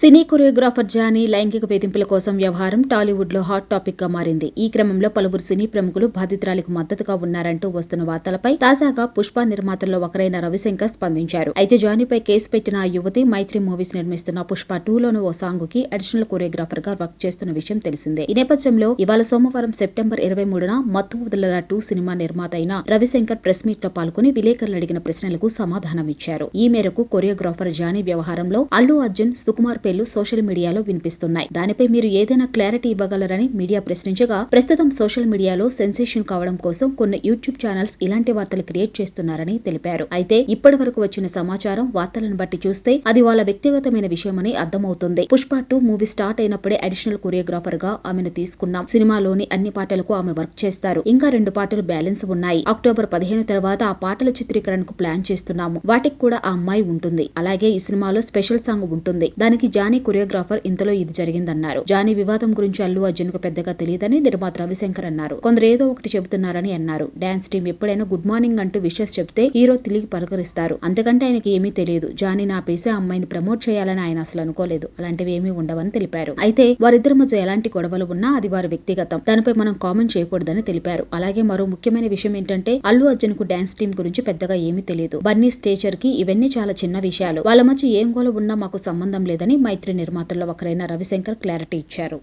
సినీ choreographer Johnny లైంగిక వేధింపుల కోసం వ్యవహారం టాలీవుడ్లో హాట్ టాపిక్గా మారింది. ఈ క్రమంలో పలువురు సినీ ప్రముఖులు బాధితురాలికి మద్దతుగా ఉన్నారంటూ వస్తున్న వార్తలపై తాజాగా పుష్ప నిర్మాతల్లో ఒకరైన రవిశంకర్ స్పందించారు. అయితే జానీపై కేసు పెట్టిన ఆ యువతి మైత్రి మూవీస్ నిర్మిస్తున్న పుష్ప టూ లోని ఓ సాంగ్కి అడిషనల్ కొరియోగ్రాఫర్గా వర్క్ చేస్తున్న విషయం తెలిసిందే. ఈ నేపథ్యంలో ఇవాళ సోమవారం సెప్టెంబర్ ఇరవై మూడున మత్తు వదలరా టూ సినిమా నిర్మాత అయిన రవిశంకర్ ప్రెస్ మీట్లో పాల్గొని విలేకరులు అడిగిన ప్రశ్నలకు సమాధానం ఇచ్చారు ఈ మేరకు కొరియోగ్రాఫర్ జానీ వ్యవహారంలో అల్లు అర్జున్ సుకుమార్ వార్తలు సోషల్ మీడియాలో వినిపిస్తున్నాయి. దానిపై మీరు ఏదైనా క్లారిటీ ఇవ్వగలరని మీడియా ప్రశ్నించగా ప్రస్తుతం సోషల్ మీడియాలో సెన్సేషన్ కావడం కోసం కొన్ని యూట్యూబ్ ఛానల్స్ ఇలాంటి వార్తలు క్రియేట్ చేస్తున్నారని తెలిపారు. అయితే ఇప్పటి వరకు వచ్చిన సమాచారం వార్తలను బట్టి చూస్తే అది వాళ్ళ వ్యక్తిగతమైన విషయమని అర్థమవుతుంది. పుష్ప టూ మూవీ స్టార్ట్ అయినప్పుడే అడిషనల్ కొరియోగ్రాఫర్గా ఆమెను తీసుకున్నాం. సినిమాలోని అన్ని పాటలకు ఆమె వర్క్ చేస్తారు. ఇంకా రెండు పాటలు బ్యాలెన్స్ ఉన్నాయి. అక్టోబర్ పదిహేను తర్వాత ఆ పాటల చిత్రీకరణకు ప్లాన్ చేస్తున్నాము. వాటికి కూడా ఆ అమ్మాయి ఉంటుంది. అలాగే ఈ సినిమాలో స్పెషల్ సాంగ్ ఉంటుంది. దానికి జానీ కొరియోగ్రాఫర్ ఇంతలో ఇది జరిగిందన్నారు. జానీ వివాదం గురించి అల్లు అర్జున్కు పెద్దగా తెలియదని నిర్మాత రవిశంకర్ అన్నారు. కొందరు ఏదో ఒకటి చెబుతున్నారని అన్నారు. డాన్స్ టీం ఎప్పుడైనా గుడ్ మార్నింగ్ అంటూ విషెస్ చెప్తే హీరో తిరిగి పలకరిస్తారు. అంతకంటే ఆయనకి ఏమీ తెలియదు. జానీ నా పేసే అమ్మాయిని ప్రమోట్ చేయాలని ఆయన అసలు అనుకోలేదు. అలాంటివి ఏమీ ఉండవని తెలిపారు. అయితే వారిద్దరి మధ్య ఎలాంటి గొడవలు ఉన్నా అది వారి వ్యక్తిగతం. దానిపై మనం కామెంట్ చేయకూడదని తెలిపారు. అలాగే మరో ముఖ్యమైన విషయం ఏంటంటే అల్లు అర్జున్కు డాన్స్ టీం గురించి పెద్దగా ఏమీ తెలియదు. బన్నీ స్టేచర్కి ఇవన్నీ చాలా చిన్న విషయాలు. వాళ్ళ మధ్య ఏం గోల ఉన్నా మాకు సంబంధం లేదని మైత్రి నిర్మాతల్లో ఒకరైన రవిశంకర్ క్లారిటీ ఇచ్చారు.